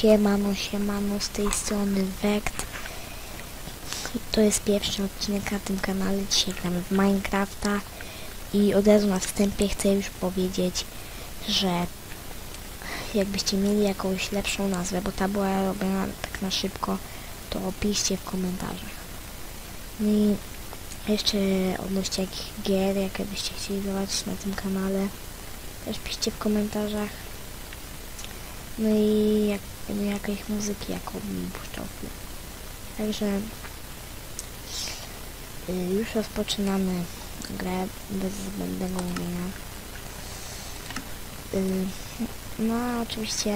Siemano, siemano, z tej strony Wekt. To jest pierwszy odcinek na tym kanale. Dzisiaj gramy w Minecrafta. I od razu na wstępie chcę już powiedzieć, że jakbyście mieli jakąś lepszą nazwę, bo ta była robiona tak na szybko, to piszcie w komentarzach. No i jeszcze odnośnie jakich gier, jakie byście chcieli zobaczyć na tym kanale, też piszcie w komentarzach. No i jak, jakiejś muzyki, jaką bym puszczał. Także y, już rozpoczynamy grę bez zbędnego mówienia. Y, no a oczywiście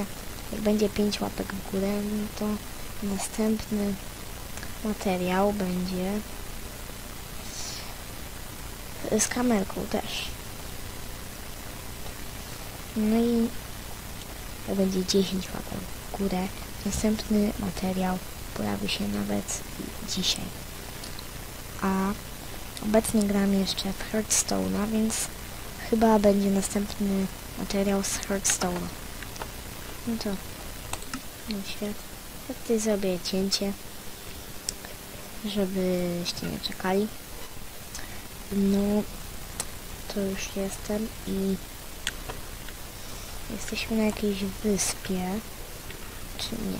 jak będzie 5 łapek w górę, no to następny materiał będzie z kamerką też. No i jak będzie 10 łapek w górę, następny materiał pojawi się nawet dzisiaj. A obecnie gram jeszcze w Hearthstone'a, więc chyba będzie następny materiał z Hearthstone'a. No to myślę, ja tutaj zrobię cięcie, żebyście nie czekali. No, to już jestem i jesteśmy na jakiejś wyspie, czy nie?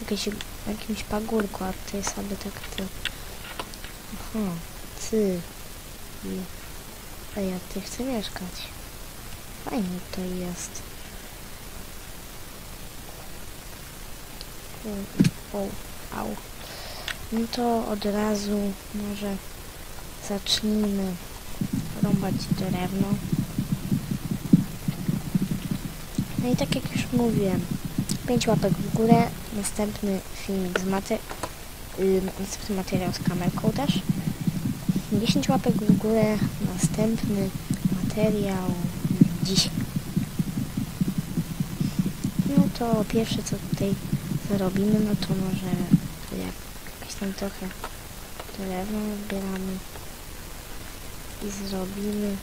Jakieś, jakimś pagórku, a tutaj sobie tak ty... Aha, ty... A ja tutaj chcę mieszkać. Fajnie to jest. O, o, au. No to od razu może zacznijmy rąbać drewno. No i tak jak już mówiłem, 5 łapek w górę, następny filmik z mater... Yy, następny materiał z kamerką też. 10 łapek w górę, następny materiał dzisiaj. No to pierwsze co tutaj zrobimy, no to może jakieś tam trochę drewno zbieramy i zrobimy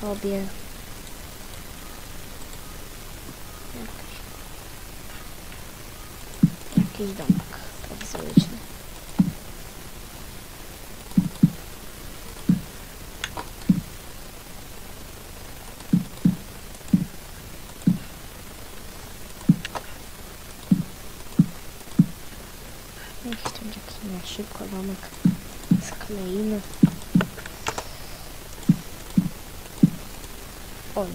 sobie jakiś, jakiś domek prowizoryczny. Jakiś tam taki na szybko domek skleimy. Oj.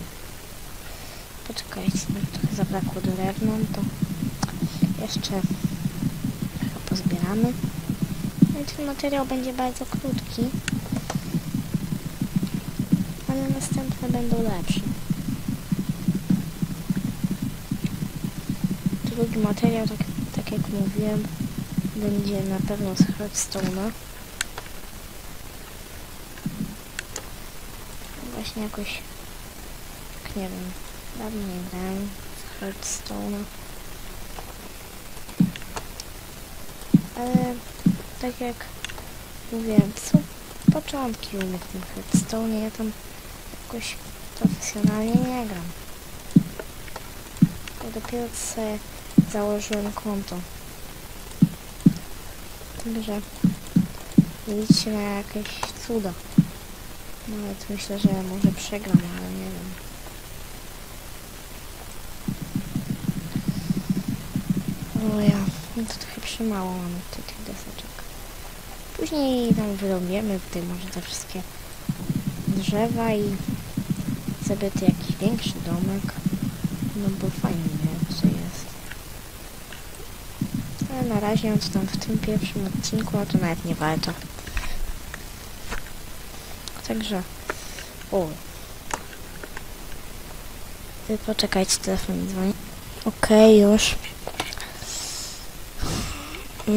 Poczekajcie, no trochę zabrakło drewna, to jeszcze pozbieramy. No ten materiał będzie bardzo krótki, ale następne będą lepsze. Drugi materiał, tak, tak jak mówiłem, będzie na pewno z Hearthstone'a. Właśnie jakoś, tak nie wiem, dawno nie grałem z Hearthstone'a. Ale tak jak mówiłem, są początki u mnie w tym Hearthstone'ie, ja tam jakoś profesjonalnie nie gram. Ja dopiero sobie założyłem konto. Także liczcie na jakieś cuda. Nawet myślę, że może przegram, ale nie wiem. O ja, no to trochę przymało mamy tutaj tych deseczek. Później tam wyrobimy tutaj może te wszystkie drzewa i sobie tu jakiś większy domek. No bo fajnie, nie? Co jest. Ale na razie, co tam w tym pierwszym odcinku, no to nawet nie warto. Także... O. Poczekajcie, telefon dzwoni. Okej, już.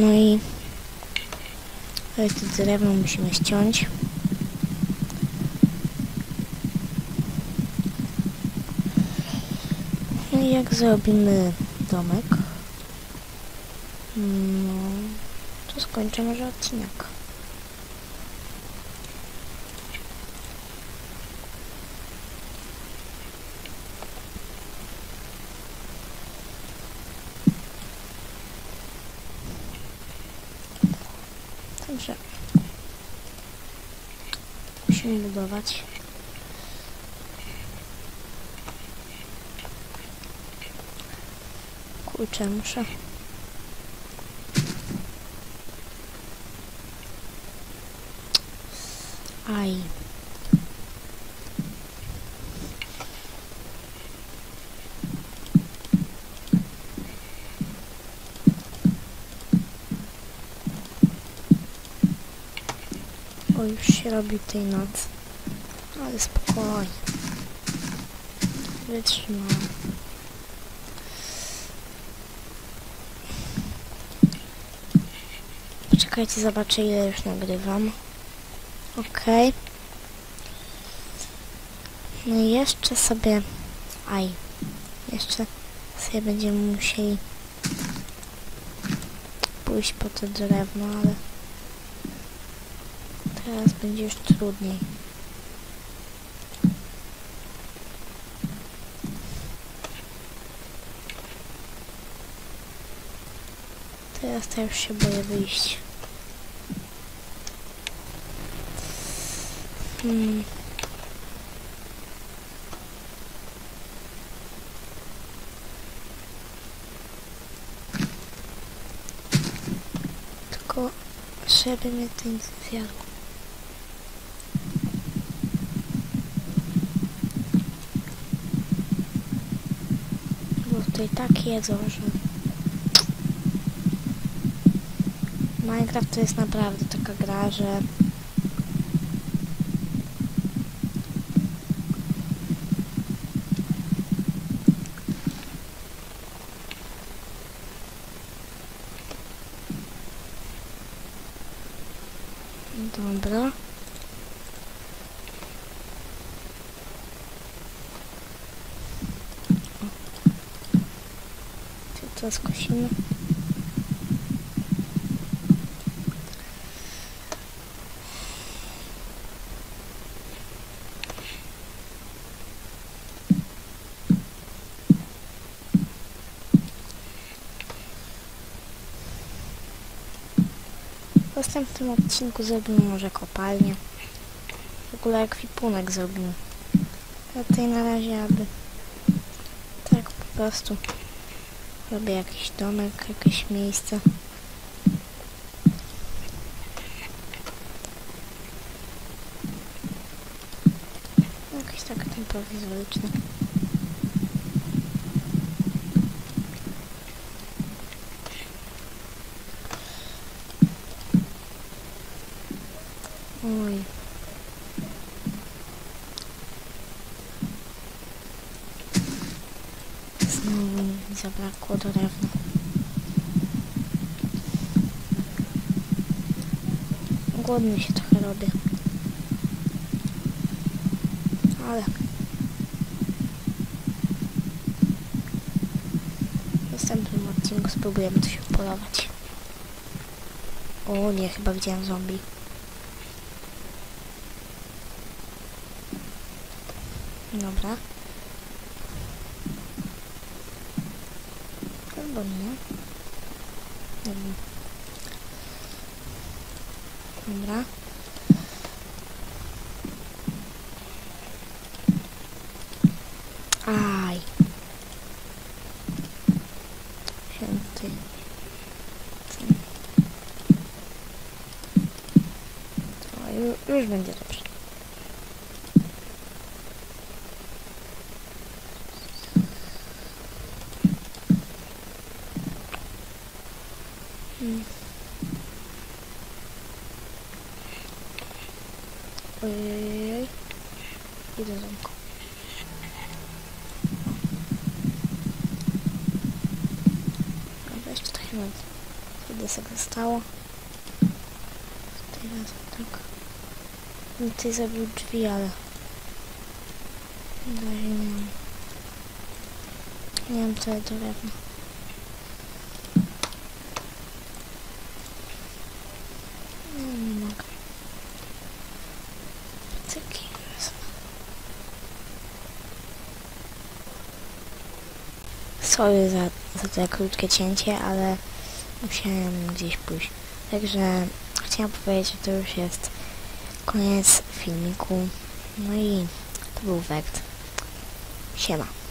No i... To drewno musimy ściąć. No i jak zrobimy domek, no, to skończę może odcinek. Musimy budować. Kurczę, muszę. Aj. Już się robi tej nocy. Ale spokojnie. Wytrzymam. Poczekajcie, zobaczę ile już nagrywam. Okej. No i jeszcze sobie... Aj. Jeszcze sobie będziemy musieli pójść po to drewno, ale teraz będzie już trudniej. Teraz to się boję wyjść. Hmm. Tylko żeby mnie to nie zjadło. Bo tutaj tak jedzą, że... Minecraft to jest naprawdę taka gra, że... Dobra. O. To skosimy. W następnym odcinku zrobimy może kopalnię. W ogóle ekwipunek zrobimy. A tutaj na razie aby tak po prostu robię jakiś domek, jakieś miejsce. Jakieś tak ten prowizoryczny. Oj. Znowu mi zabrakło drewna. Głodny się trochę robię. Ale... W następnym odcinku spróbujemy się upolować. O nie, chyba widziałem zombie. Dobra. Albo nie. Nie wiem. Dobra. Aj. Święty. O, ju- już będzie dobrze. Mm. Ojej. Idę zamku. Dobra, jeszcze trochę mam. Desek zostało. Teraz tak. No Tutaj zabił drzwi, ale... Razie nie mam. Nie mam tyle drewna. Nie, Sorry za, za to krótkie cięcie, ale musiałem gdzieś pójść. Także chciałam powiedzieć, że to już jest koniec filmiku. No i to był Wekt. Siema.